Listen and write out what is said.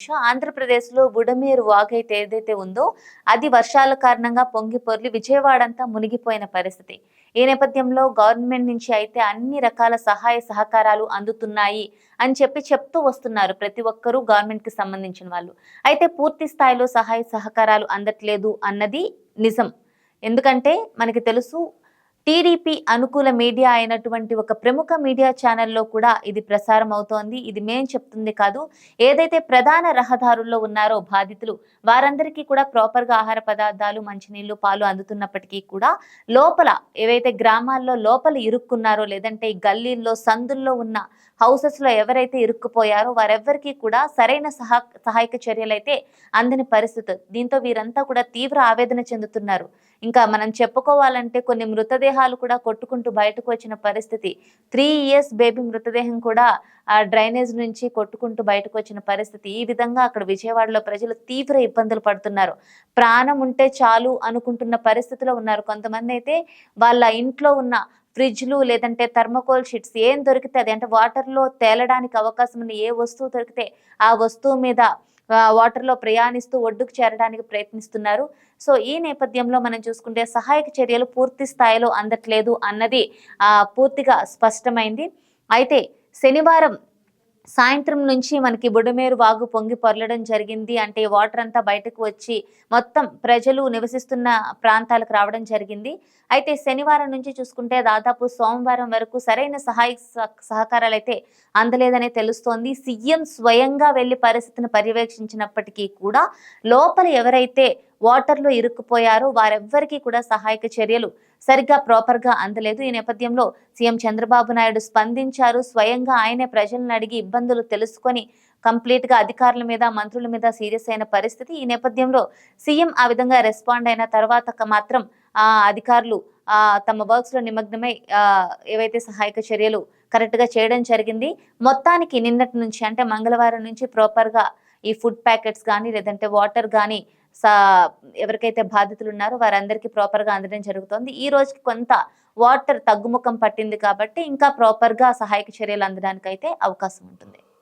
ఆంధ్రప్రదేశ్లో బుడమేరు వాగైతే ఏదైతే ఉందో అది వర్షాల కారణంగా పొంగి పొర్లి విజయవాడ అంతా మునిగిపోయిన పరిస్థితి. ఈ నేపథ్యంలో గవర్నమెంట్ నుంచి అయితే అన్ని రకాల సహాయ సహకారాలు అందుతున్నాయి అని చెప్పి చెప్తూ వస్తున్నారు ప్రతి ఒక్కరూ గవర్నమెంట్కి సంబంధించిన వాళ్ళు. అయితే పూర్తి స్థాయిలో సహాయ సహకారాలు అందట్లేదు అన్నది నిజం. ఎందుకంటే మనకి తెలుసు టీడీపీ అనుకూల మీడియా అయినటువంటి ఒక ప్రముఖ మీడియా ఛానల్లో కూడా ఇది ప్రసారం అవుతోంది. ఇది మేం చెప్తుంది కాదు ఏదైతే ప్రధాన రహదారుల్లో ఉన్నారో బాధితులు వారందరికీ కూడా ప్రాపర్గా ఆహార పదార్థాలు మంచినీళ్ళు పాలు అందుతున్నప్పటికీ కూడా లోపల ఏవైతే గ్రామాల్లో లోపల ఇరుక్కున్నారో లేదంటే ఈ గల్లీల్లో సందుల్లో ఉన్న హౌసెస్లో ఎవరైతే ఇరుక్కుపోయారో వారెవ్వరికీ కూడా సరైన సహా సహాయక చర్యలు అయితే అందని పరిస్థితి. దీంతో వీరంతా కూడా తీవ్ర ఆవేదన చెందుతున్నారు. ఇంకా మనం చెప్పుకోవాలంటే కొన్ని మృతదేహాలు కూడా కొట్టుకుంటూ బయటకు వచ్చిన పరిస్థితి. త్రీ ఇయర్స్ బేబీ మృతదేహం కూడా ఆ డ్రైనేజ్ నుంచి కొట్టుకుంటూ బయటకు వచ్చిన పరిస్థితి. ఈ విధంగా అక్కడ విజయవాడలో ప్రజలు తీవ్ర ఇబ్బందులు పడుతున్నారు. ప్రాణం ఉంటే చాలు అనుకుంటున్న పరిస్థితిలో ఉన్నారు. కొంతమంది అయితే వాళ్ళ ఇంట్లో ఉన్న ఫ్రిడ్జ్లు లేదంటే థర్మకోల్ షీట్స్ ఏం దొరికితే అది అంటే వాటర్లో తేలడానికి అవకాశం ఉన్న ఏ వస్తువు దొరికితే ఆ వస్తువు మీద వాటర్లో ప్రయాణిస్తూ ఒడ్డుకు చేరడానికి ప్రయత్నిస్తున్నారు. సో ఈ నేపథ్యంలో మనం చూసుకుంటే సహాయక చర్యలు పూర్తి స్థాయిలో అందట్లేదు అన్నది పూర్తిగా స్పష్టమైంది. అయితే శనివారం సాయంత్రం నుంచి మనకి బుడమేరు వాగు పొంగి పొరలడం జరిగింది. అంటే వాటర్ అంతా బయటకు వచ్చి మొత్తం ప్రజలు నివసిస్తున్న ప్రాంతాలకు రావడం జరిగింది. అయితే శనివారం నుంచి చూసుకుంటే దాదాపు సోమవారం వరకు సరైన సహాయ సహకారాలు అయితే అందలేదనే తెలుస్తోంది. సీఎం స్వయంగా వెళ్ళి పరిస్థితిని పర్యవేక్షించినప్పటికీ కూడా లోపల ఎవరైతే వాటర్లో ఇరుక్కుపోయారో వారెవ్వరికీ కూడా సహాయక చర్యలు సరిగ్గా ప్రాపర్గా అందలేదు. ఈ నేపథ్యంలో సీఎం చంద్రబాబు నాయుడు స్పందించారు. స్వయంగా ఆయనే ప్రజలను అడిగి ఇబ్బందులు తెలుసుకొని కంప్లీట్గా అధికారుల మీద మంత్రుల మీద సీరియస్ అయిన పరిస్థితి ఈ నేపథ్యంలో సీఎం ఆ విధంగా రెస్పాండ్ అయిన తర్వాత మాత్రం ఆ అధికారులు ఆ తమ వర్క్స్లో నిమగ్నమై ఏవైతే సహాయక చర్యలు కరెక్ట్గా చేయడం జరిగింది. మొత్తానికి నిన్నటి నుంచి అంటే మంగళవారం నుంచి ప్రాపర్గా ఈ ఫుడ్ ప్యాకెట్స్ కానీ లేదంటే వాటర్ కానీ ఎవరికైతే బాధితులు ఉన్నారో వారందరికీ ప్రాపర్గా అందడం జరుగుతుంది. ఈ రోజుకి కొంత వాటర్ తగ్గుముఖం పట్టింది కాబట్టి ఇంకా ప్రాపర్గా సహాయక చర్యలు అందడానికైతే అవకాశం ఉంటుంది.